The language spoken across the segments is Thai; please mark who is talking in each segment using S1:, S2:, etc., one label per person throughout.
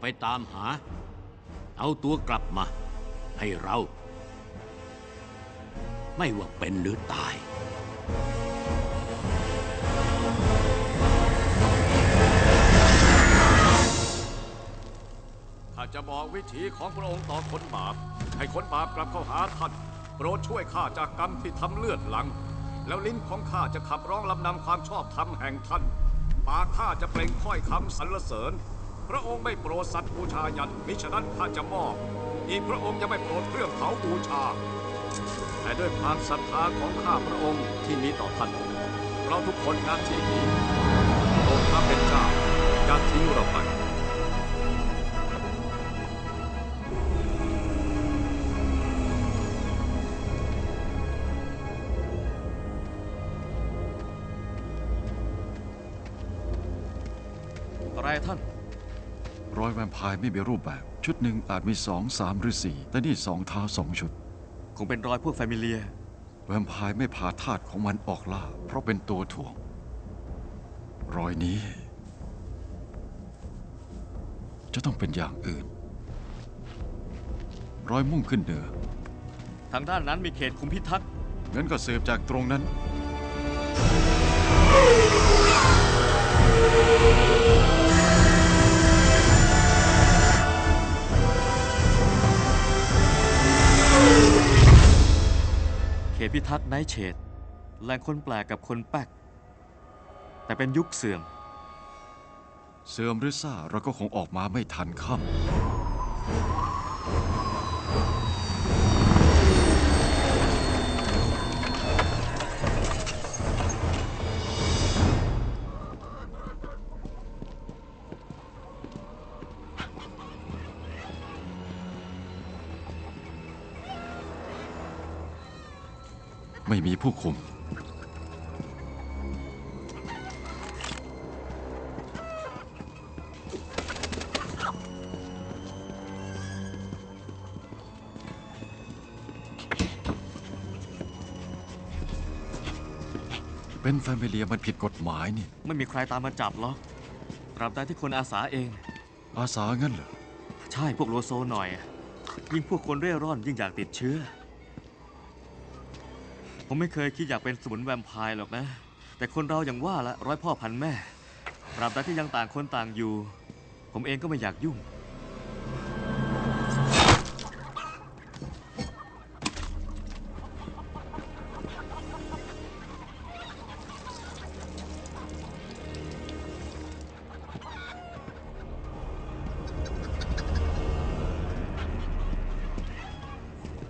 S1: ไปตามหา เอาตัวกลับมาให้เรา ไม่ว่าเป็นหรือตาย
S2: ข้าจะบอกวิถีของพระองค์ต่อคนบาป ให้คนบาปกลับเข้าหาท่านโปรดช่วยข้าจากกรรมที่ทำเลือดหลัง แล้วลิ้นของข้าจะขับร้องลำนำความชอบธรรมแห่งท่านปากข้าจะเปล่งถ้อยคำสรรเสริญ พระองค์ไม่โปรดสัตว์บูชายันมิฉะนั้นข้าจะมอบอีกพระองค์ยังไม่โปรดเครื่องเผาบูชา แต่ด้วยความศรัทธาของข้าพระองค์ที่มีต่อท่าน เราทุกคนงานที่นี้องค์พระเป็นเจ้าอย่าทิ้งเราไป
S3: อะไรท่าน
S4: รอยแวมไพร์ไม่มีรูปแบบ ชุดหนึ่งอาจมีสองสามหรือสี่แต่นี่สองเท้าสองชุด
S3: คงเป็นรอยพวกแฟมิเลีย
S4: แวมไพร์ไม่พาธาตุของมันออกล่า เพราะเป็นตัวถ่วง รอยนี้ จะต้องเป็นอย่างอื่น รอยมุ่งขึ้นเหนือ
S3: ทางด้านนั้นมีเขตคุมพิทักษ์
S4: งั้นก็สืบจากตรงนั้น
S3: พิทักษ์ไนเชดแหล่งคนแปลกกับคนแปลกแต่เป็นยุคเสื่อม
S4: เสื่อมหรือซ่าเราก็คงออกมาไม่ทันค่ำ ไม่มีผู้คุม เป็นแฟมิเลียมันผิดกฎหมายนี่
S3: ไม่มีใครตามมาจับหรอกตราบใดที่คนอาสาเอง
S4: อาสางั้นเหรอ
S3: ใช่พวกโลโซหน่อย ยิ่งพวกคนเร่ร่อนยิ่งอยากติดเชื้อ ผมไม่เคยคิดอยากเป็นสมุนแวมไพร์หรอกนะ แต่คนเราอย่างว่าละร้อยพ่อพันแม่ตราบใดที่ยังต่างคนต่างอยู่ ผมเองก็ไม่อยากยุ่ง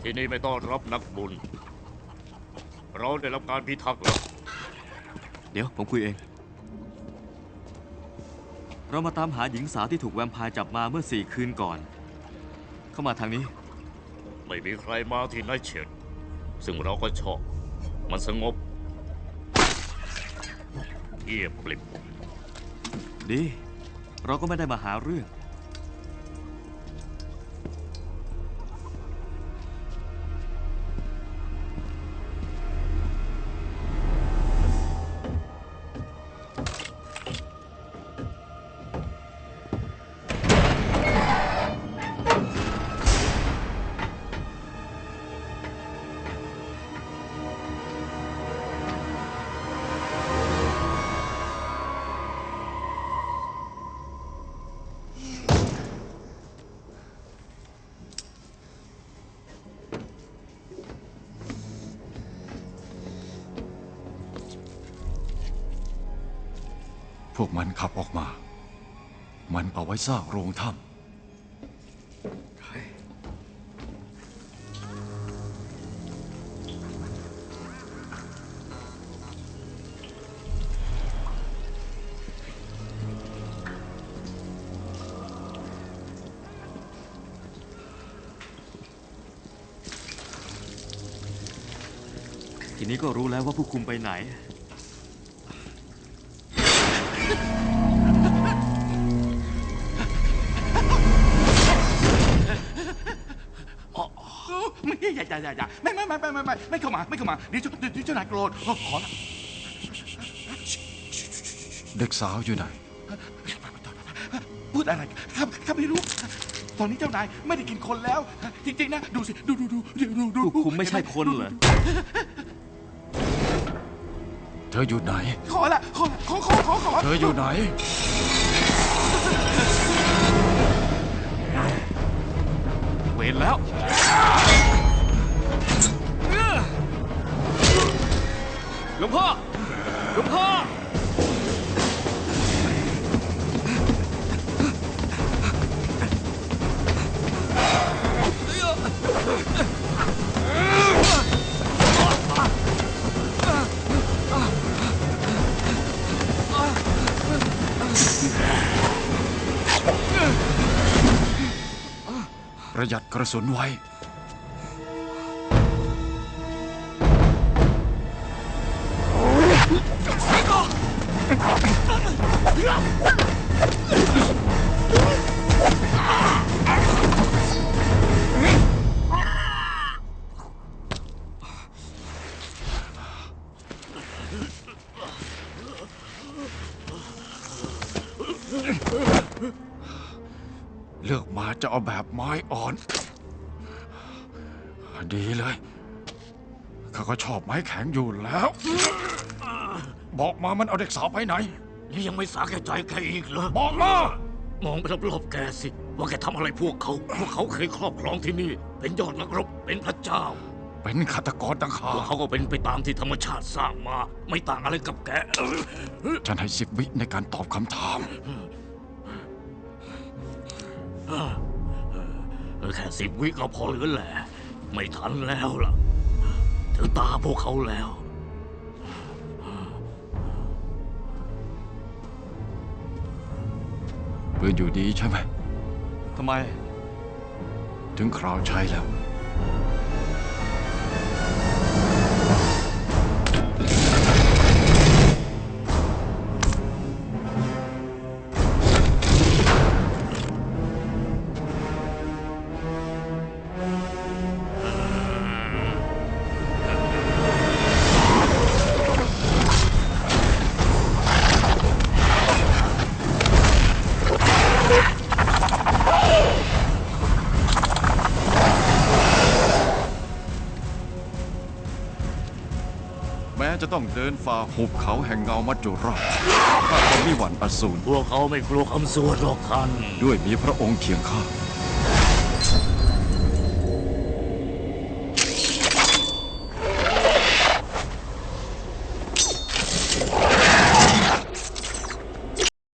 S2: ที่นี่ไม่ต้อนรับนักบุญ เราได้รับการพิทักษ์แล้ว
S3: เดี๋ยวผมคุยเอง เรามาตามหาหญิงสาวที่ถูกแวมไพร์จับมาเมื่อสี่คืนก่อน เข้ามาทางนี้
S2: ไม่มีใครมาที่นั่นเฉดซึ่งเราก็ชอบ มันสงบเงียบกลิบ
S3: ดี เราก็ไม่ได้มาหาเรื่อง
S4: วกมันขับออกมา มันเอาไว้สร้างโรงถ้ำ
S3: ทีนี้ก็รู้แล้วว่าผู้คุมไปไหน
S5: อย่าอย่าอย่าอย่าไม่ไม่ไม่ไม่ไม่ไม่ไม่เข้ามาไม่เข้ามาเดี๋ยวเจ้าเดี๋ยวเจ้านายโกรธขอขอละ
S4: เด็กสาวอยู่ไหน
S5: พูดอะไรข้าข้าข้าไม่รู้ ตอนนี้เจ้านายไม่ได้กินคนแล้ว จริงๆนะ ดูสิ ดูดูดูดูดูดู
S3: ผู้คุมไม่ใช่คนเหรอ
S4: เธออยู่ไหน
S5: ขอละขอละขอขอขอขอ
S4: เธออยู่ไหน ประหยัดกระสุนไว้ เลือกมาจะเอาแบบไม้อ่อน ดีเลยข้าก็ชอบไม้แข็งอยู่แล้ว บอกมามันเอาเด็กสาวไปไหน
S1: นี่ยังไม่สาแก่ใจแกอีกเหรอ
S4: บอกมา
S1: มองไปรอบๆแกสิ ว่าแกทำอะไรพวกเขา พวกเขาเคยครอบครองที่นี่ เป็นยอดนักรบ เป็นพระเจ้า
S4: เป็นฆาตกรต่างหา
S1: พวก
S4: ก
S1: เขาก็เป็นไปตามที่ธรรมชาติสร้างมา ไม่ต่างอะไรกับแก
S4: ฉันให้สิบวิในการตอบคำถาม
S1: แค่สิบวิก็พอเหลือแหละ ไม่ทันแล้วล่ะ ถึงตาพวกเขาแล้ว
S4: ปืนอยู่ดีใช่ไหม
S3: ทำไม
S4: ถึงคราวใช้แล้ว จะต้องเดินฝ่าหุบเขาแห่งเงามัจจุราชข้าก็ไม่หวั่นอสูร
S1: พวกเขาไม่กลัวคำสวดหรอกท่าน
S4: ด้วยมีพระองค์เคียงข้าง